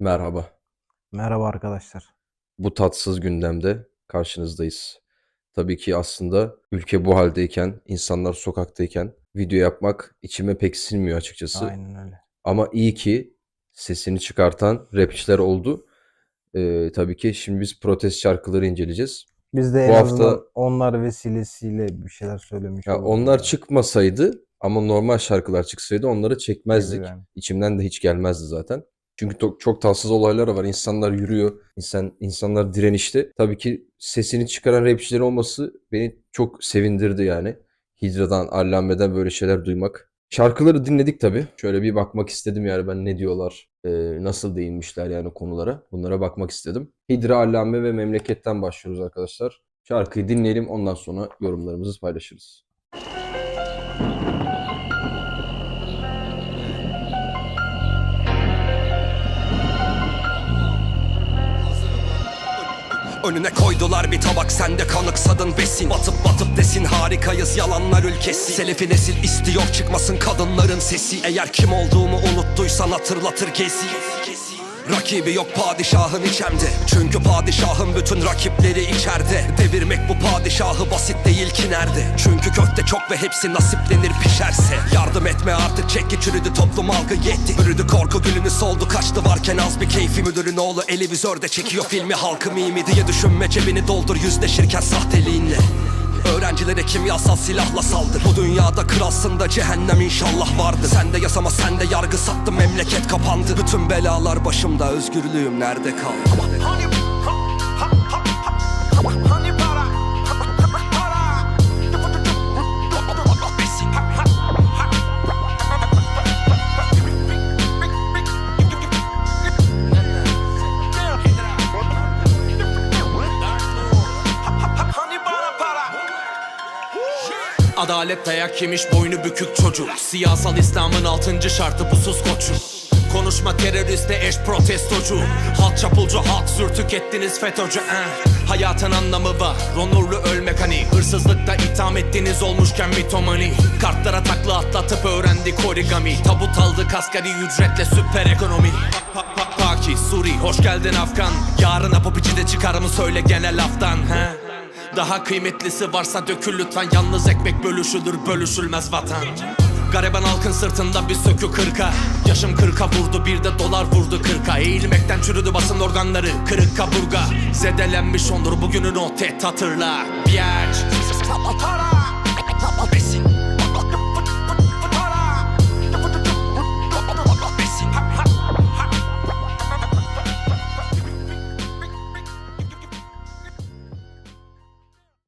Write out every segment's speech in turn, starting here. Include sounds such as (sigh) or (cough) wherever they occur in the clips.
Merhaba. Merhaba arkadaşlar. Bu tatsız gündemde karşınızdayız. Tabii ki aslında ülke bu haldeyken, insanlar sokaktayken video yapmak içime pek sinmiyor açıkçası. Aynen öyle. Ama iyi ki sesini çıkartan rapçiler oldu. Ee, tabii ki şimdi biz protest şarkıları inceleyeceğiz. Biz de en Bu hafta- onlar vesilesiyle bir şeyler söylemiş Ya onlar yani. çıkmasaydı ama normal şarkılar çıksaydı onları çekmezdik. Yani. İçimden de hiç gelmezdi zaten. Çünkü çok, tatsız olaylar var. İnsanlar yürüyor. İnsan, insanlar direnişte. Tabii ki sesini çıkaran rapçilerin olması beni çok sevindirdi yani. Hidra'dan, Allame'den böyle şeyler duymak. Şarkıları dinledik tabii. Şöyle bir bakmak istedim yani ben ne diyorlar, e, nasıl değinmişler yani konulara. Bunlara bakmak istedim. Hidra, Allame ve Memleket'ten başlıyoruz arkadaşlar. Şarkıyı dinleyelim ondan sonra yorumlarımızı paylaşırız. Önüne koydular bir tabak. Sende kanıksadın besin. Batıp batıp desin harikayız yalanlar ülkesi. Selefi nesil istiyor çıkmasın kadınların sesi. Eğer kim olduğumu unuttuysan hatırlatır gezi Rakibi yok padişahın içemde. Çünkü padişahın bütün rakipleri içeride. Devirmek bu padişahı basit değil ki nerede? Çünkü köfte çok ve hepsi nasiplenir pişerse. Yardım etme artık çek çürüdü toplum algı yetti. Bürüdü korku gülünü soldu kaçtı varken az bir keyfi Müdürün oğlu elivizörde çekiyor filmi. Halkı mimi diye düşünme Cebini doldur yüzleşirken sahteliğinle Öğrencilere kimyasal silahla saldır. Bu dünyada kralsın da cehennem inşallah vardır. Sen de yasama sen de yargı sattın. Memleket kapandı. Bütün belalar başımda özgürlüğüm nerede kaldı Adalet dayak yemiş boynu bükük çocuk. Siyasal İslam'ın altıncı şartı bu sus koçum Konuşma teröriste eş protestocu. Halk çapulcu halk sürtük ettiniz FETÖ'cü eh. Hayatın anlamı var onurlu ölmek hani Hırsızlıkta itham ettiğiniz olmuşken mitomani. Kartlara takla atlatıp öğrendik origami Tabut aldık asgari ücretle süper ekonomi. Pa- pa- Paki, Suri, hoş geldin Afgan. Yarına popici de çıkar mı söyle gene laftan he? Daha kıymetlisi varsa dökül lütfen. Yalnız ekmek bölüşülür bölüşülmez vatan. Gariban halkın sırtında bir sökü kırka. Yaşım kırka vurdu bir de dolar vurdu kırka. Eğilmekten çürüdü basın organları kırık kaburga. Zedelenmiş onur bugünün o tehdit hatırla Biatch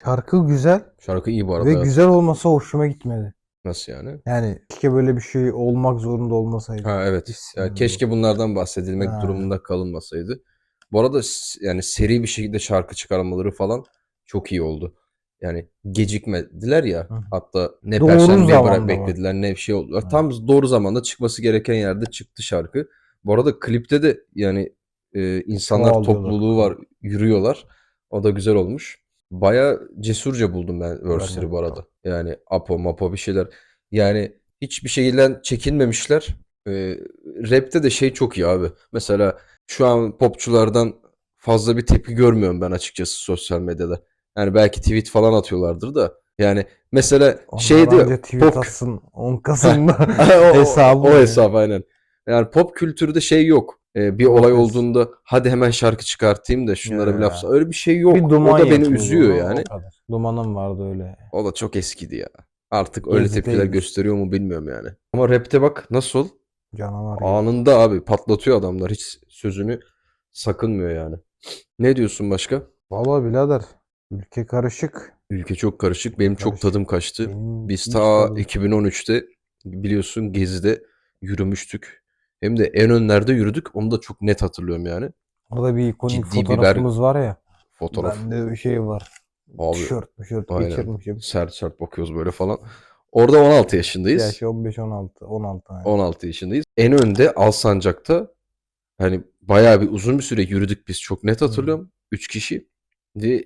Şarkı güzel Şarkı iyi bu arada. ve evet. güzel olmasa hoşuma gitmedi. Nasıl yani? Yani keşke böyle bir şey olmak zorunda olmasaydı. Ha evet. Ya keşke bunlardan bahsedilmek Ha. durumunda kalınmasaydı. Bu arada s- yani seri bir şekilde şarkı çıkarmaları falan çok iyi oldu. Yani gecikmediler ya. Hı. Hatta ne Doğru perşembeye bırak zamanda beklediler ne bir şey oldu. Ha. Tam doğru zamanda çıkması gereken yerde çıktı şarkı. Bu arada klipte de yani e, insanlar Çoğalıyorlar. topluluğu var, yürüyorlar. O da güzel olmuş. Baya cesurca buldum ben de. bu arada. Yani Apo, Mapo bir şeyler. Yani hiçbir şeyden çekinmemişler. Ee, rapte de şey çok iyi abi. Mesela şu an popçulardan fazla bir tepki görmüyorum ben açıkçası sosyal medyada. Yani belki tweet falan atıyorlardır da. Yani mesela Onlar şeydi anca tweet pop atsın 10 (laughs) Kasım'da o, o- hesabı. o yani. hesap aynen. Yani pop kültürde şey yok. Ee, bir olay olduğunda hadi hemen şarkı çıkartayım da şunlara bir Ya. laf. Öyle bir şey yok. Bir O duman da beni üzüyor o- yani. O. Dumanım vardı öyle. O da çok eskidi ya. Artık öyle Gezi tepkiler değilmiş. gösteriyor mu bilmiyorum yani. Ama rapte bak nasıl? Canavar. Anında abi patlatıyor adamlar. Hiç sözünü sakınmıyor yani. Ne diyorsun başka? Vallahi birader ülke karışık. Ülke çok karışık. Benim çok Karışık. tadım kaçtı. Benim Biz ta tadım- 2013'te biliyorsun Gezi'de yürümüştük. Hem de en önlerde yürüdük. Onu da çok net hatırlıyorum yani. Orada bir ikonik Ciddi fotoğrafımız var ya. Fotoğraf. Bende bir şey var. Abi Tişört, tişört aynen. geçirmişim. sert sert bakıyoruz böyle falan. Orada 16 yaşındayız. Yaşı 15 16 16 yani. 16 yaşındayız. En önde Alsancak'ta hani bayağı bir uzun bir süre yürüdük biz. Çok net hatırlıyorum. 3 kişi. Ve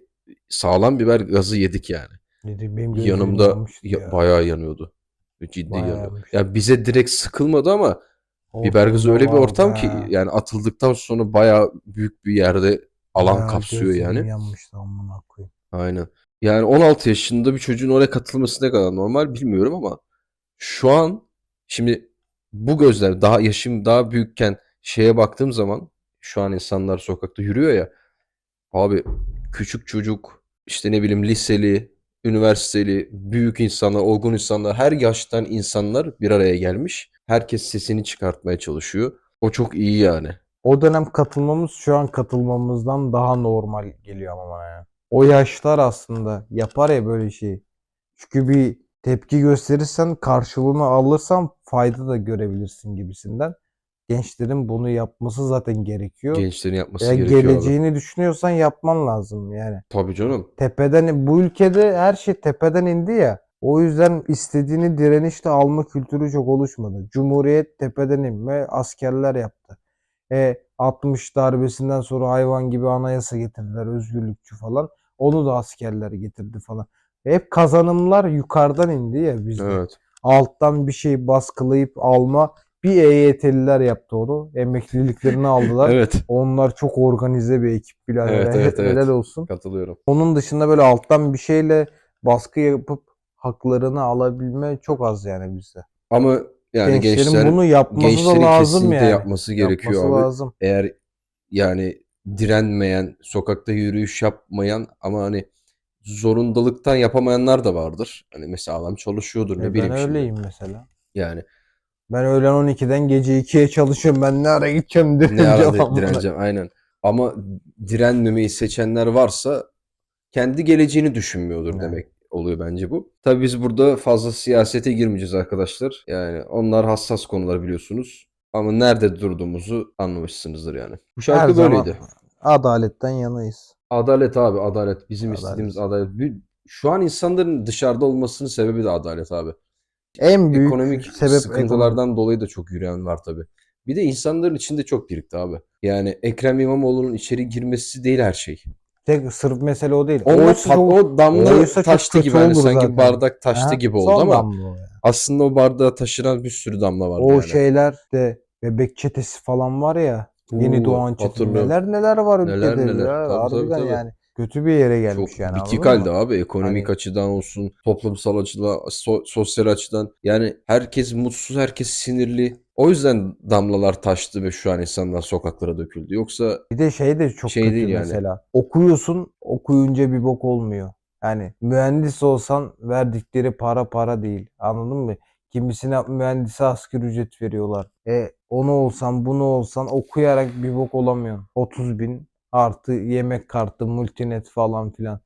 sağlam biber gazı yedik yani. Dedi, benim Yanımda ya- ya. bayağı yanıyordu. Ciddi Bayağı yanıyordu. Ya bize direkt sıkılmadı ama Biber gazı öyle bir ortam ki yani atıldıktan sonra bayağı büyük bir yerde alan Bayağı kapsıyor yani. yanmıştı amına koyayım. Aynen. Yani 16 yaşında bir çocuğun oraya katılması ne kadar normal bilmiyorum ama şu an şimdi bu gözler daha yaşım daha büyükken şeye baktığım zaman şu an insanlar sokakta yürüyor ya abi küçük çocuk işte ne bileyim liseli, üniversiteli, büyük insanlar, olgun insanlar her yaştan insanlar bir araya gelmiş. Herkes sesini çıkartmaya çalışıyor. O çok iyi yani. O dönem katılmamız şu an katılmamızdan daha normal geliyor ama bana ya. O yaşlar aslında yapar ya böyle şeyi. Çünkü bir tepki gösterirsen karşılığını alırsan fayda da görebilirsin gibisinden. Gençlerin bunu yapması zaten gerekiyor. Gençlerin yapması Ya gerekiyor abi. geleceğini düşünüyorsan yapman lazım yani. Tabii canım. Tepeden bu ülkede her şey tepeden indi ya. O yüzden istediğini direnişle alma kültürü çok oluşmadı. Cumhuriyet tepeden inme askerler yaptı. E 60 darbesinden sonra hayvan gibi anayasa getirdiler özgürlükçü falan. Onu da askerler getirdi falan. Hep kazanımlar yukarıdan indi ya bizde. Evet. Alttan bir şey baskılayıp alma. Bir EYT'liler yaptı onu. Emekliliklerini aldılar. (laughs) Evet. Onlar çok organize bir ekip birader. Evet, Helal- evet, evet. helal olsun. Katılıyorum. Onun dışında böyle alttan bir şeyle baskı yapıp haklarını alabilme çok az yani bizde. Ama yani Gençlerin gençler bunu yapması da gençlerin lazım kesinlikle yani. yapması gerekiyor Yapması abi. lazım. Eğer yani direnmeyen, sokakta yürüyüş yapmayan ama hani zorundalıktan yapamayanlar da vardır. Hani mesela adam çalışıyordur ne E, ben bileyim şimdi. öyleyim mesela. Yani Ben öğlen 12'den gece 2'ye çalışıyorum. Ben ne ara gideceğim (laughs) ne direneceğim arada amına. direneceğim aynen. Ama direnmemeyi seçenler varsa kendi geleceğini düşünmüyordur Yani. demek oluyor bence bu. Tabii biz burada fazla siyasete girmeyeceğiz arkadaşlar. Yani onlar hassas konular biliyorsunuz. Ama nerede durduğumuzu anlamışsınızdır yani. Bu Her şarkı zaman böyleydi. adaletten yanayız. Adalet abi adalet. Bizim Adalet. istediğimiz adalet. Şu an insanların dışarıda olmasının sebebi de adalet abi. En büyük Ekonomik sebep sıkıntılardan dolayı da çok yürüyen var tabii. Bir de insanların içinde çok birikti abi. Yani Ekrem İmamoğlu'nun içeri girmesi değil her şey. Tek sırf mesele o değil. Oysa pat- çok- o damla taştı gibi hani sanki zaten. bardak taştı Ha, gibi son oldu ama damla o ya. aslında o bardağı taşıran bir sürü damla vardı O yani. şeyler de bebek çetesi falan var ya. Yeni Oo, doğan çetesi. Neler neler var Neler ülkede neler. ya. Tabii, tabii, tabii. yani. Kötü bir yere gelmiş Çok yani. bitik halde abi. Ekonomik Hani- açıdan olsun, toplumsal açıdan, so- sosyal açıdan. Yani herkes mutsuz, herkes sinirli. O yüzden damlalar taştı ve şu an insanlar sokaklara döküldü. Yoksa Bir de şey de çok Şey kötü değil yani. mesela. Okuyorsun, okuyunca bir bok olmuyor. Yani mühendis olsan verdikleri para para değil. Anladın mı? Kimisine mühendise asgari ücret veriyorlar. E onu olsan bunu olsan okuyarak bir bok olamıyorsun. 30 bin artı yemek kartı, multinet falan filan.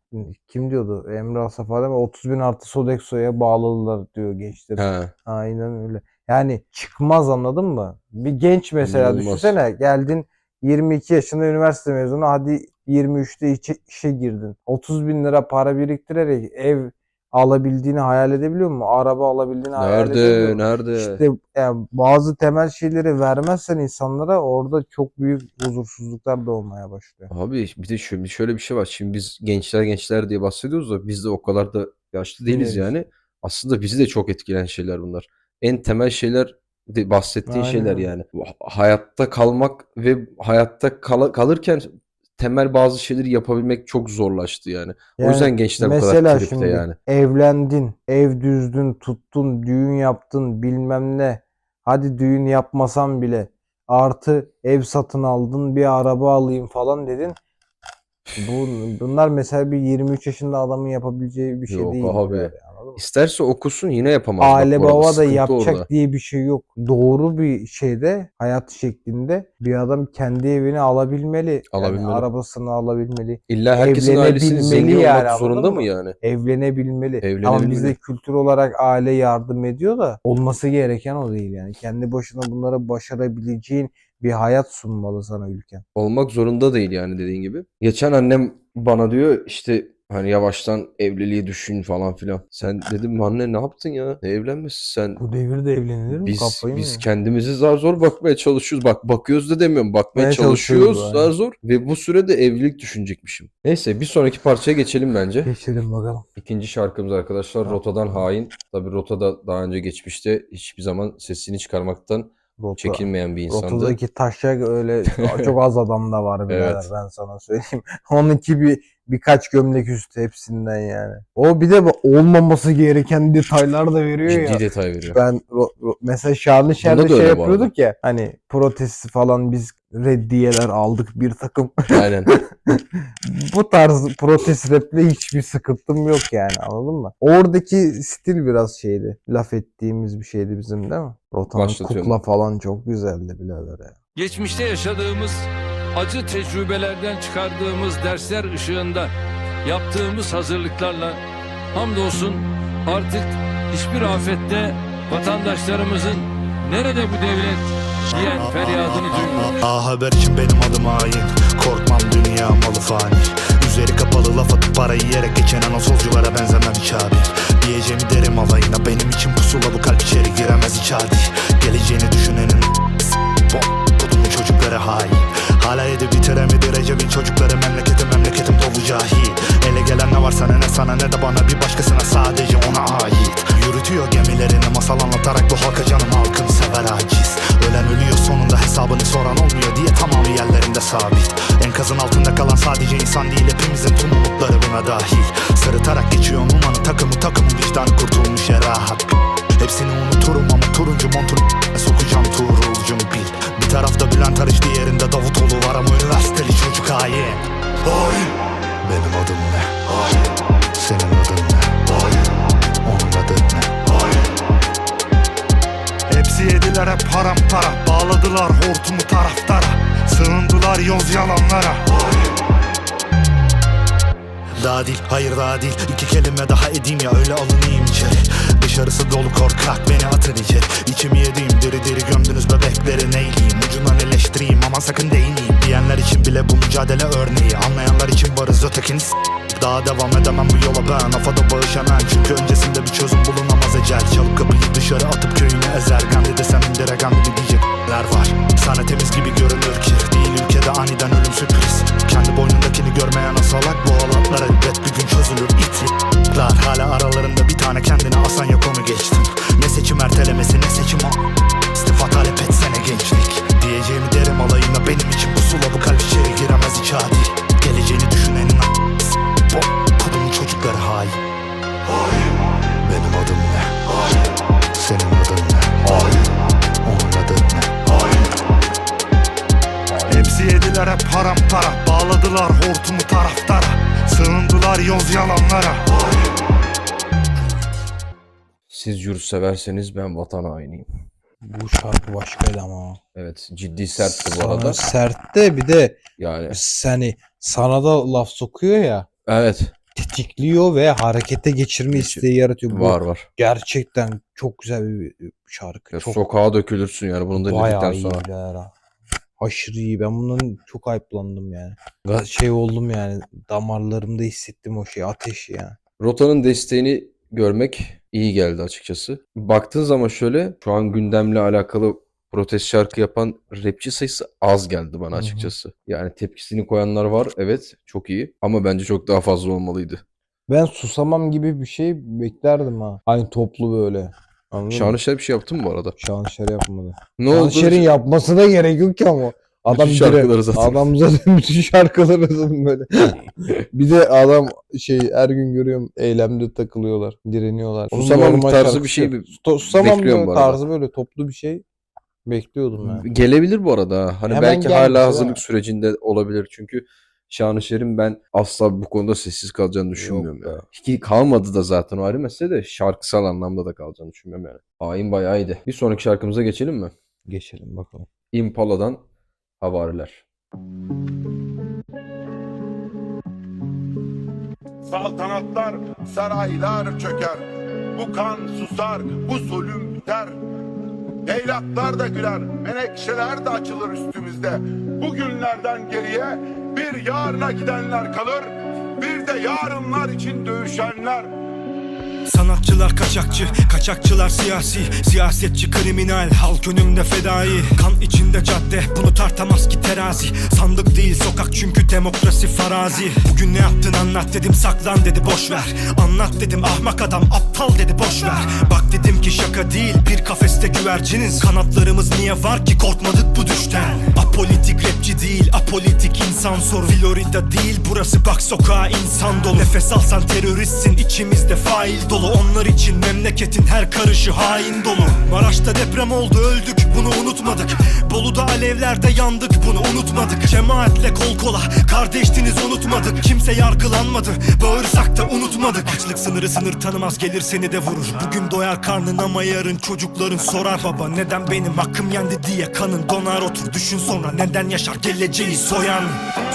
Kim diyordu? Emre Asaf Adem 30 bin artı Sodexo'ya bağladılar diyor gençler. he, Aynen öyle. Yani çıkmaz anladın mı? Bir genç mesela İnanılmaz. düşünsene geldin 22 yaşında üniversite mezunu hadi 23'te işe, işe girdin. 30 bin lira para biriktirerek ev alabildiğini hayal edebiliyor musun? Araba alabildiğini hayal edebiliyor nerede, musun? nerede? İşte yani bazı temel şeyleri vermezsen insanlara orada çok büyük huzursuzluklar da olmaya başlıyor. Abi bir de şöyle, şöyle bir şey var. Şimdi biz gençler gençler diye bahsediyoruz da biz de o kadar da yaşlı değiliz Değiliz. yani. Aslında bizi de çok etkileyen şeyler bunlar. En temel şeyler bahsettiğin Aynen şeyler yani. Hayatta kalmak ve hayatta kal- kalırken temel bazı şeyleri yapabilmek çok zorlaştı yani. O Yani yüzden gençler bu kadar tripte şimdi yani. evlendin, ev düzdün, tuttun, düğün yaptın, bilmem ne. Hadi düğün yapmasan bile artı ev satın aldın, bir araba alayım falan dedin. Bu bunlar mesela bir 23 yaşında adamın yapabileceği bir şey Yok değil. abi. yani? İsterse okusun yine yapamaz. Bak Aile arada baba da yapacak orada. diye bir şey yok. Doğru bir şeyde hayat şeklinde bir adam kendi evini alabilmeli. Yani Alabilmeli. arabasını alabilmeli. İlla herkesin ailesinin zengin yani, olmak zorunda mı yani? evlenebilmeli. Ama Evlenebilmeli. bizde kültür olarak aile yardım ediyor da olması gereken o değil yani. Kendi başına bunları başarabileceğin bir hayat sunmalı sana ülken. olmak zorunda değil yani dediğin gibi. Geçen annem bana diyor işte hani yavaştan evliliği düşün falan filan. Sen dedim anne ne yaptın ya? Ne evlenmesi sen? Bu devirde evlenilir mi? Biz Kafayı biz mı? kendimizi zar zor bakmaya çalışıyoruz. Bak bakıyoruz da demiyorum. Bakmaya Bakmaya çalışıyoruz çalışıyoruz, zar zor ve bu sürede evlilik düşünecekmişim. Neyse bir sonraki parçaya geçelim bence. Geçelim bakalım. İkinci şarkımız arkadaşlar Tamam. Rotadan Hain. Tabii Rota da daha önce geçmişte hiçbir zaman sesini çıkarmaktan Rota, Çekinmeyen bir insandı. Rotadaki taşak öyle çok az adam da var (laughs) birader Evet. ben sana söyleyeyim. (laughs) Onunki bir birkaç gömlek üstü hepsinden yani. O bir de olmaması gereken detaylar da veriyor Ciddi ya. detay veriyor. Ben ro- ro- mesela Şanlışer'de şey yapıyorduk ya hani protest falan biz reddiyeler aldık bir takım. Aynen. (laughs) Bu tarz protest raple hiçbir sıkıntım yok yani anladın mı? Oradaki stil biraz şeydi. Laf ettiğimiz bir şeydi bizim değil mi? Rotanın kukla falan çok güzeldi birader ya. Geçmişte yaşadığımız acı tecrübelerden çıkardığımız dersler ışığında yaptığımız hazırlıklarla hamdolsun artık hiçbir afette vatandaşlarımızın nerede bu devlet? diyen feryadını duymuyoruz. A haber için benim adım hain Korkmam dünya malı fani. Üzeri kapalı laf atıp parayı yiyerek geçen anosolculara benzemem hiç abi. Diyeceğimi derim alayına Benim için pusula bu kalp içeri giremez hiç adi. Geleceğini düşünenin Bom Kodumun çocukları hain Hala edip bitiremedi Recep'in çocukları memleketim memleketim dolu cahil. Ele gelen ne var sana ne sana ne de bana bir başkasına sadece ona ait. Yürütüyor gemilerini masal anlatarak bu halka canım halkını sever aciz. Ölen ölüyor sonunda hesabını soran olmuyor diye tamamı yerlerinde sabit. Enkazın altında kalan sadece insan değil hepimizin tüm umutları buna dahil. Sırıtarak geçiyor değil, hayır daha değil İki kelime daha edeyim ya öyle alınayım içeri. Dışarısı dolu korkak beni atın içeri. İçimi yediğim diri diri gömdünüz bebekleri neyleyeyim Ucundan eleştireyim aman sakın değineyim. Diyenler için bile bu mücadele örneği. Anlayanlar için varız ötekini daha devam edemem bu yola ben. Afada bağış hemen. Çünkü öncesinde bir çözüm bulunamaz ecel. Çalıp kapıyı dışarı atıp köyünü ezer severseniz ben vatan hainiyim. Bu şarkı başkaydı ama. Evet ciddi sertti bu arada. Sert de bir de Yani seni sana da laf sokuyor ya. evet Tetikliyor ve harekete geçirme Geçir- isteği yaratıyor. Bu var var. gerçekten çok güzel bir şarkı. Ya çok sokağa dökülürsün yani bunu da bayağı dinledikten iyi sonra. birader ha. Aşırı iyi. Ben bundan çok hype'landım yani. Ga- Şey oldum yani. Damarlarımda hissettim o şey. Ateş yani. Rota'nın desteğini görmek iyi geldi açıkçası. Baktığın zaman şöyle şu an gündemle alakalı protest şarkı yapan rapçi sayısı az geldi bana Hı hı. açıkçası. Yani tepkisini koyanlar var evet çok iyi ama bence çok daha fazla olmalıydı. Ben susamam gibi bir şey beklerdim ha. Hani toplu böyle. Anladın? Şanışer bir şey yaptın mı bu arada? Şanışer yapmadı. Ne oldu? Şanışer'in yapmasına gerek yok ki ama. Adam Bütün şarkıları zaten. Adam zaten (laughs) bütün şarkıları zaten böyle. (laughs) bir de adam şey her gün görüyorum eylemde takılıyorlar, direniyorlar. Susamam tarzı bir şarkısı şey yok. bir- Sto- Susamam bekliyorum bu arada. tarzı böyle toplu bir şey bekliyordum ben. Gelebilir bu arada. ha. Hani Hemen belki hala ha. hazırlık sürecinde olabilir. Çünkü Şanışer'in ben asla bu konuda sessiz kalacağını düşünmüyorum be. ya. Ki kalmadı da zaten o ayrı mesele de şarkısal anlamda da kalacağını düşünmüyorum yani. Hain bayağı iyiydi. Bir sonraki şarkımıza geçelim mi? Geçelim bakalım. Impala'dan Havariler. Saltanatlar, saraylar çöker. Bu kan susar, bu zulüm biter. Eylatlar da güler, menekşeler de açılır üstümüzde. Bugünlerden geriye bir yarına gidenler kalır. Bir de yarınlar için dövüşenler. Sanatçılar kaçakçı, kaçakçılar siyasi. Siyasetçi kriminal, halk önümde fedai. Kan içinde cadde, bunu tartamaz ki terazi. Sandık değil sokak çünkü demokrasi farazi. Bugün ne yaptın anlat dedim saklan dedi boş ver. Anlat dedim ahmak adam aptal dedi boş ver. Bak dedim ki şaka değil bir kafeste güverciniz. Kanatlarımız niye var ki korkmadık bu düşten? Apolitik rapçi değil apolitik insan sor. Florida değil burası bak sokağa insan dolu. Nefes alsan teröristsin içimizde fail dolu Onlar için memleketin her karışı hain dolu. Maraş'ta deprem oldu öldük bunu unutmadık. Bolu'da alevlerde yandık bunu unutmadık. Cemaatle kol kola kardeştiniz unutmadık. Kimse yargılanmadı bağırsak da unutmadık. Açlık sınırı sınır tanımaz gelir seni de vurur. Bugün doyar karnın ama yarın çocukların sorar. Baba neden benim hakkım yendi diye kanın donar Otur. Düşün sonra neden yaşar geleceği soyan.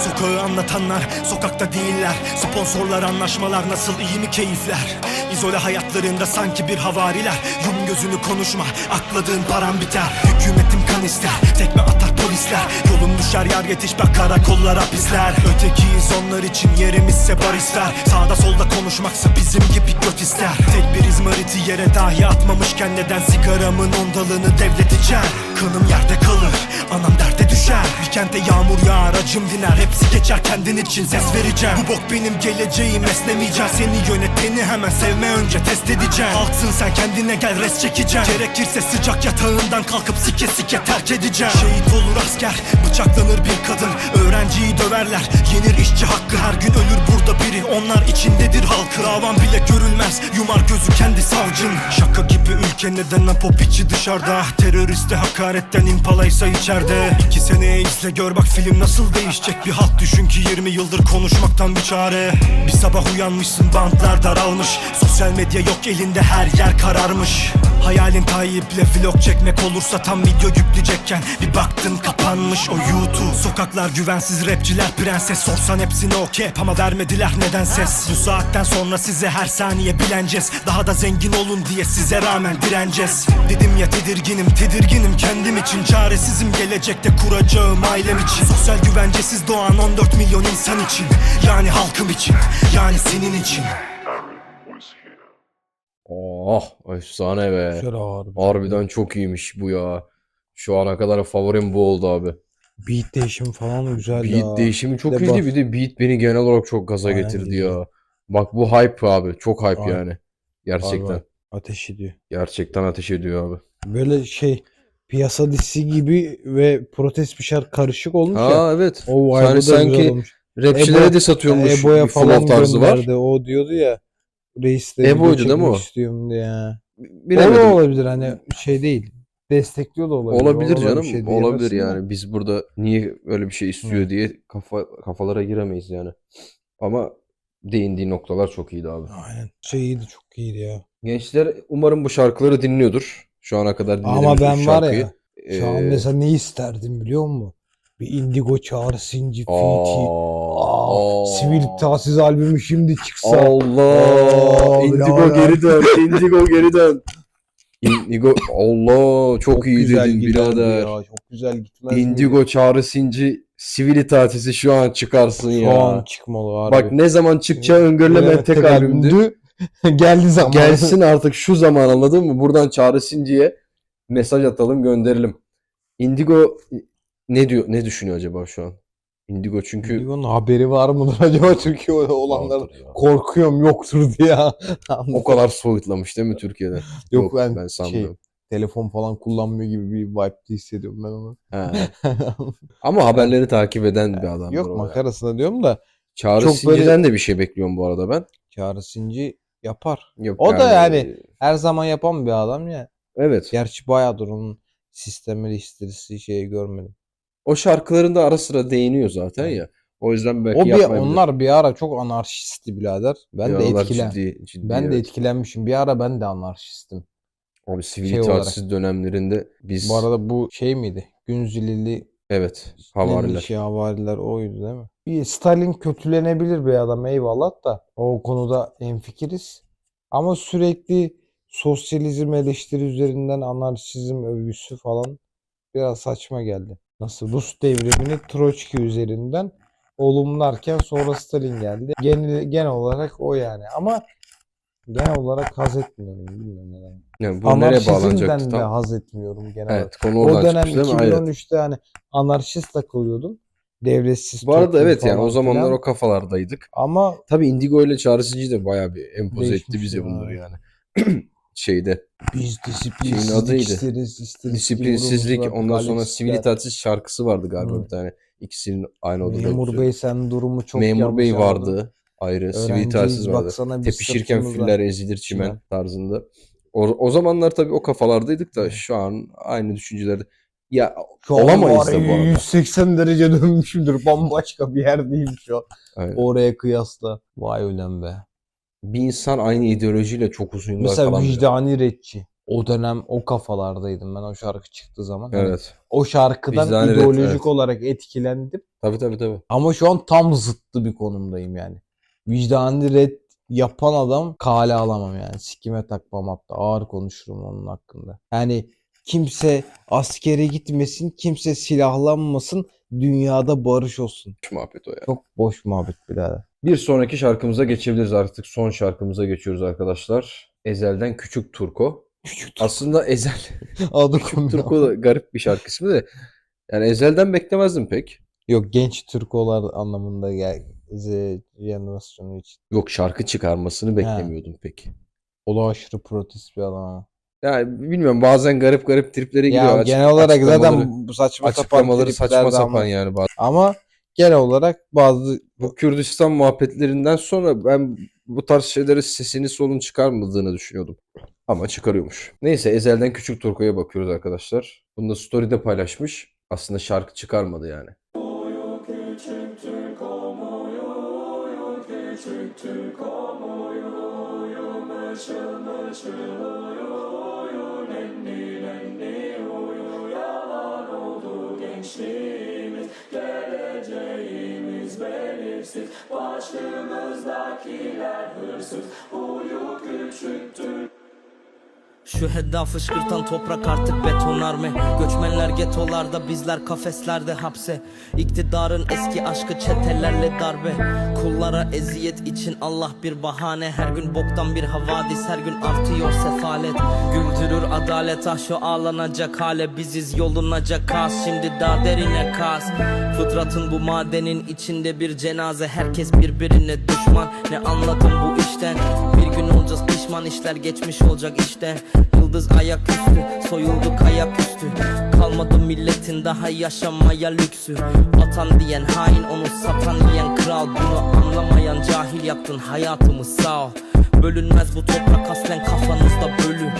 Sokağı anlatanlar sokakta değiller. Sponsorlar anlaşmalar nasıl iyi mi keyifler? İzole hayatlarında sanki bir havariler. Yum gözünü konuşma akladığın paran biter. Hükümetim kan ister tekme atar polisler. Yolun düşer yar yetiş bak karakollar hapisler. Ötekiyiz onlar için yerimizse barisler Sağda solda konuşmaksa bizim gibi göt ister. Tek bir izmariti yere dahi atmamışken Neden sigaramın ondalını devleteceğim Kanım yerde kalır anam derde düşer. Bir kente yağmur yağar acım diner. Hepsi geçer kendin için ses vereceğim. Bu bok benim geleceğim esnemeyeceğim. Seni yöneteni hemen sevme önce test edeceğim. Halksın sen kendine gel res çekeceğim. Gerekirse sıcak yatağından kalkıp sike sike terk edeceğim. Şehit olur asker bıçaklanır bir kadın. Öğrenciyi döverler yenir işçi hakkı. Her gün ölür burada biri. Onlar içindedir halkı. Davan bile görülmez. Yumar gözü kendi savcın. Şaka gibi ülke neden apop içi dışarıda? Teröriste hakaretten impalaysa içeride. İki seneye izle gör bak film nasıl değişecek. Bir halt düşün ki 20 yıldır konuşmaktan bir çare. Bir sabah uyanmışsın bantlar daralmış. Sosyal medya yok elinde her yer kararmış. Hayalin Tayyip'le vlog çekmek olursa tam video yükleyecekken Bir baktın kapanmış. O YouTube Sokaklar güvensiz rapçiler prenses. Sorsan hepsine okey ama vermediler neden ses? Bu saatten sonra size her saniye bileneceğiz. Daha da zengin olun diye size rağmen direneceğiz. Dedim ya tedirginim tedirginim kendim için. Çaresizim gelecekte kuracağım ailem için. Sosyal güvencesiz doğan 14 milyon insan için. Yani halkım için yani senin için Oh efsane be. Güzel abi. Harbiden çok iyiymiş bu ya. Şu ana kadar favorim bu oldu abi. Beat değişimi falan güzeldi Beat ha. değişimi çok de iyiydi. Bir de beat beni genel olarak çok gaza Aynen getirdi güzel. ya. Bak bu hype abi. Çok hype Aynen. yani. Gerçekten. Var. Ateş ediyor. Gerçekten ateş ediyor abi. Böyle şey piyasa dizisi gibi ve protest bir şarkı karışık olmuş ya. Aa evet. O Yani da sanki rapçilere Ebo- de satıyormuş Ebo'ya falan tarzı var. O diyordu ya reisle Ebo'ydu değil mi o? istiyorum diye. O da olabilir hani şey değil. Destekliyor da olabilir. Olabilir Ona da bir canım. şey olabilir de. yani. Biz burada niye öyle bir şey istiyor Hı. diye kafa kafalara giremeyiz yani. Ama değindiği noktalar çok iyiydi abi. Aynen. Şey iyiydi çok iyiydi ya. Gençler umarım bu şarkıları dinliyordur. Şu ana kadar Ama dinlediğimiz ben üç var şarkıyı. ya şu an Ee, mesela ne isterdim biliyor musun? Bir Indigo Çağrı Sinci. Aa, Sivil Tahsiz albümü şimdi çıksa. Allah! Aa, Indigo birader. geri dön. (laughs) Indigo geri dön. Indigo Allah çok, iyi güzel dedin birader. Ya, çok güzel gitmez? Indigo Çağrı Sinci sivil tatisi şu an çıkarsın Şu ya. an çıkmalı harbi. Bak ne zaman çıkacağı öngörülemeyen Evet, tek albümdü. (laughs) Geldi zaman. Gelsin (laughs) artık şu zaman anladın mı? Buradan Çağrı Sinci'ye mesaj atalım gönderelim. Indigo ne diyor ne düşünüyor acaba şu an? Indigo çünkü Indigo'nun haberi var mıdır (laughs) acaba Türkiye'de olanlar korkuyorum yoktur diye. (laughs) o kadar soyutlamış değil mi Türkiye'den? Yok, ben, ben şey, sanmıyorum. telefon falan kullanmıyor gibi bir vibe hissediyorum ben onu. (laughs) Ama haberleri takip eden bir adam. Yok makarasına diyorum da Çağrı çok böyle- Sinci'den de bir şey bekliyorum bu arada ben. Çağrı Sinci yapar. Yok O da yani- Her zaman yapan bir adam ya. Evet. Gerçi bayağıdır onun sistem eleştirisi şeyi görmedim. O şarkılarında ara sıra değiniyor zaten ya. O yüzden belki O bir yapmayabilir. onlar bir ara çok anarşistti birader. Ben de Yaralar etkilen. ciddi, ciddi, ben de evet. etkilenmişim. Bir ara ben de anarşistim. Abi sivil şey itaatsiz dönemlerinde biz Bu arada bu şey miydi? Günzilili evet Havariler. havariler. Şey, havariler oydu değil mi? Bir Stalin kötülenebilir bir adam eyvallah da o konuda hemfikiriz. Ama sürekli sosyalizm eleştiri üzerinden anarşizm övgüsü falan biraz saçma geldi. Nasıl Rus devrimini Troçki üzerinden olumlarken sonra Stalin geldi. Genel, genel olarak o yani. Ama Genel olarak haz etmiyorum. Bilmiyorum neden. Yani bu nereye bağlanacaktı Anarşizmden de tam? haz etmiyorum genel olarak. Evet konu O dönem çıkmış değil mi? Evet. 2013'te hani anarşist takılıyordum. Devletsiz Bu arada evet yani falan o zamanlar filan. o kafalardaydık. Ama Tabii Indigo ile Çaresizci de bayağı bir empoze etti bize bunları yani. (clears throat) Şeyde biz disiplinsizlik adıydı. isteriz, isteriz disiplinsizlik ondan sonra sivil itaatsiz şarkısı vardı galiba Hı. bir tane. İkisinin aynı odada. Memur. Bey sen durumu çok Memur Bey vardı ayrı. Sivil Öğrenciyiz, itaatsiz vardı. Tepişirken filler ezilir çimen, Çimen. tarzında. O, o zamanlar tabii o kafalardaydık da şu an aynı düşüncelerde. Ya Şu olamayız da bu arada. 180 derece dönmüşümdür. Bambaşka bir yerdeyim şu an. Aynen. Oraya kıyasla. Vay ulan be. Bir insan aynı ideolojiyle çok uzun yıllar Mesela kalamıyor. vicdani rapçi. O dönem o kafalardaydım ben o şarkı çıktığı zaman. Hani Evet. o şarkıdan Vicdani rap, ideolojik evet. olarak etkilendim. Tabii tabii tabii. Ama şu an tam zıttı bir konumdayım yani. Vicdani red yapan adam kale alamam yani. Sikime takmam hatta. Ağır konuşurum onun hakkında. Yani kimse askere gitmesin, kimse silahlanmasın, dünyada barış olsun. Şu muhabbet o ya. Çok boş muhabbet birader. Bir sonraki şarkımıza geçebiliriz artık. Son şarkımıza geçiyoruz arkadaşlar. Ezel'den Küçük Turko. Aslında Ezel (laughs) Adı Küçük. Turko da garip bir şarkı ismi de. Yani Ezel'den beklemezdim pek. Yok genç Türkolar anlamında gel jenerasyonu için. Yok şarkı çıkarmasını beklemiyordum pek. O da aşırı protest bir adam. Yani bilmiyorum bazen garip garip triplere. Ya Açık- genel olarak zaten bu saçma sapan saçma sapan ama, yani bazı. ama genel olarak bazı Bu Kürdistan muhabbetlerinden sonra ben bu tarz şeylere sesini solun çıkarmadığını düşünüyordum. Ama çıkarıyormuş. Neyse Ezel'den Küçük Turko'ya bakıyoruz arkadaşlar. Bunu da story'de paylaşmış. Aslında şarkı çıkarmadı yani. eksik Başımızdakiler hırsız. Uyu küçüktür şu hedda fışkırtan toprak artık betonarme Göçmenler getolarda bizler kafeslerde hapse. İktidarın eski aşkı çetelerle darbe. Kullara eziyet için Allah bir bahane. Her gün boktan bir havadis her gün artıyor sefalet. Güldürür adalet ah şu ağlanacak hale. Biziz yolunacak kas şimdi daha derine kas. Fıtratın bu madenin içinde bir cenaze. Herkes birbirine düşman. Ne anladım bu işten? Bir gün olacağız pişman işler geçmiş olacak işte Yıldız ayaküstü soyulduk ayaküstü Kalmadı milletin daha yaşamaya lüksü Atan diyen hain onu satan yiyen kral Bunu anlamayan cahil yaptın hayatımı sağ ol Bölünmez bu toprak aslen kafanızda bölü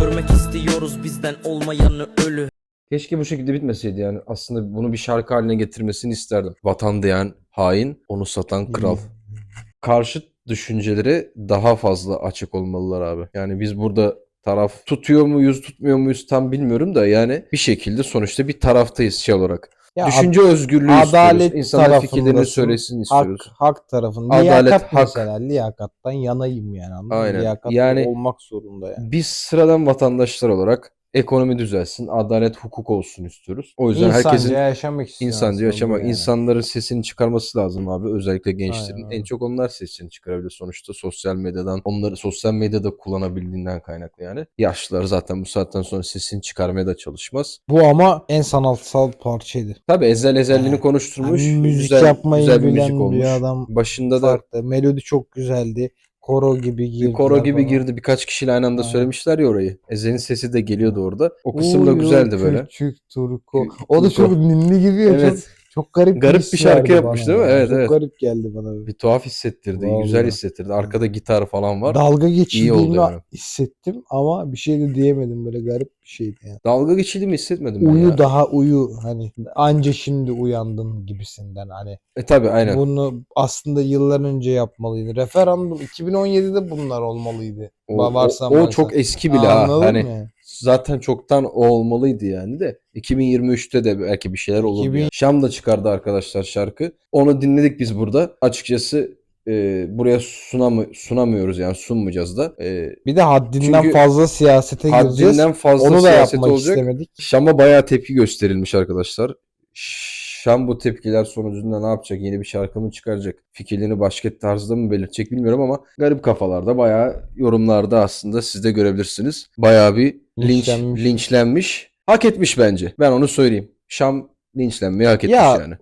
Görmek istiyoruz bizden olmayanı ölü Keşke bu şekilde bitmeseydi yani. Aslında bunu bir şarkı haline getirmesini isterdim. Vatan diyen hain, onu satan kral. (laughs) Karşıt düşünceleri daha fazla açık olmalılar abi. Yani biz burada taraf tutuyor muyuz, tutmuyor muyuz tam bilmiyorum da yani bir şekilde sonuçta bir taraftayız şey olarak. Ya Düşünce özgürlüğü adalet istiyoruz. İnsanlar fikirlerini söylesin hak, istiyoruz. hak tarafında. Adalet, Liyakat hak. mesela. Liyakattan yanayım yani anladın? Aynen. Liyakat Yani- olmak zorunda yani. Biz sıradan vatandaşlar olarak ekonomi düzelsin, adalet, hukuk olsun istiyoruz. O yüzden İnsanca herkesin yaşamak istiyor İnsanca aslında yaşamak, yani. insanların sesini çıkarması lazım abi. Özellikle gençlerin. Aynen. En çok onlar sesini çıkarabilir sonuçta sosyal medyadan. Onları sosyal medyada kullanabildiğinden kaynaklı yani. Yaşlılar zaten bu saatten sonra sesini çıkarmaya da çalışmaz. Bu ama en sanatsal parçaydı. Tabi ezel ezelliğini Evet. konuşturmuş. Yani müzik güzel, yapmayı güzel bir bilen müzik olmuş. bir adam Başında da farklı. Melodi çok güzeldi. Koro gibi girdi. koro gibi girdi. Birkaç kişiyle aynı anda Aynen. söylemişler ya orayı. Ezel'in sesi de geliyordu orada. O kısım da güzeldi böyle. Küçük Turko. O da çok ninni gibi ya. Çok, Evet. Çok garip, Garip bir şarkı yapmış değil mi? Evet, çok evet. garip geldi bana. Bir tuhaf hissettirdi. Güzel Vallahi. hissettirdi. Arkada gitar falan var. Dalga oldu geçildiğimi yani. hissettim ama bir şey de diyemedim. Böyle garip bir şeydi yani. Dalga geçildi hissetmedim ben Uyu ya. daha uyu hani anca şimdi uyandın gibisinden hani E tabi aynen. bunu aslında yıllar önce yapmalıydı. Referandum 2017'de bunlar olmalıydı. O, Va- varsa o, o varsa. çok eski bile ha. Anladın Hani mı? Zaten çoktan o olmalıydı yani de. 2023'te de belki bir şeyler olurdu. 2000 yani. Şam da çıkardı arkadaşlar şarkı. Onu dinledik biz burada. Açıkçası e, buraya sunamı sunamıyoruz yani sunmayacağız da. E, Bir de haddinden Çünkü fazla siyasete gireceğiz. haddinden fazla Onu da siyaset yapmak olacak. istemedik. Şam'a bayağı tepki gösterilmiş arkadaşlar. Şam bu tepkiler sonucunda ne yapacak? Yeni bir şarkı mı çıkaracak? Fikirlerini başka tarzda mı belirtecek bilmiyorum ama garip kafalarda bayağı yorumlarda aslında siz de görebilirsiniz. Bayağı bir linç, Linçlenmiş. linçlenmiş. Hak etmiş bence. Ben onu söyleyeyim. Şam linçlenmeyi hak etmiş Ya, yani.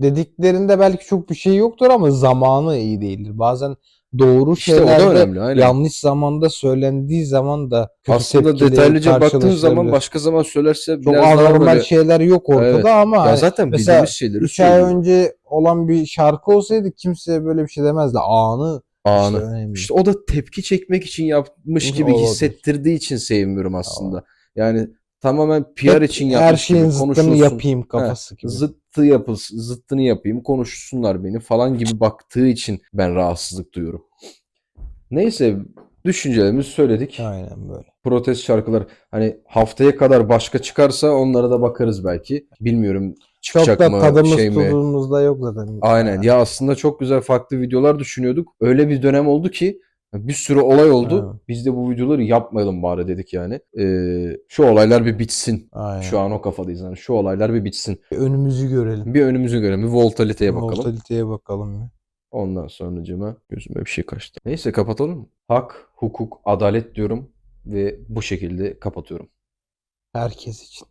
Dediklerinde belki çok bir şey yoktur ama zamanı iyi değildir. Bazen doğru İşte o şeyler da de önemli. Aynen. yanlış zamanda söylendiği zaman da kötü Aslında detaylıca baktığın zaman başka zaman söylerse çok biraz daha anormal böyle... şeyler yok ortada Evet. ama Ya hani zaten mesela bildiğimiz şeyleri 3 ay söylüyor. önce olan bir şarkı olsaydı kimse böyle bir şey demezdi. Anı Anı. işte önemli. İşte o da tepki çekmek için yapmış gibi Olabilir. hissettirdiği için sevmiyorum aslında. Yani tamamen PR Hep için yapmış her şeyin gibi zıttını konuşulsun. yapayım kafası gibi. Zıttı yapılsın, zıttını yapayım, konuşsunlar beni falan gibi baktığı için ben rahatsızlık duyuyorum. Neyse düşüncelerimizi söyledik. Aynen böyle. Protest şarkılar hani haftaya kadar başka çıkarsa onlara da bakarız belki. Bilmiyorum Çok çıkacak da mı tadımız şey mi? tuzumuz da yok zaten. Aynen. Ya aslında çok güzel farklı videolar düşünüyorduk. Öyle bir dönem oldu ki bir sürü olay oldu. Evet. Biz de bu videoları yapmayalım bari dedik yani. Ee, şu olaylar bir bitsin. Aynen. Şu an o kafadayız. Yani şu olaylar bir bitsin. Önümüzü görelim. Bir önümüzü görelim. Bir voltaliteye bakalım. Mortaliteye bakalım. bir. Ondan sonracığıma gözüme bir şey kaçtı. Neyse kapatalım? Hak, hukuk, adalet diyorum ve bu şekilde kapatıyorum. Herkes için.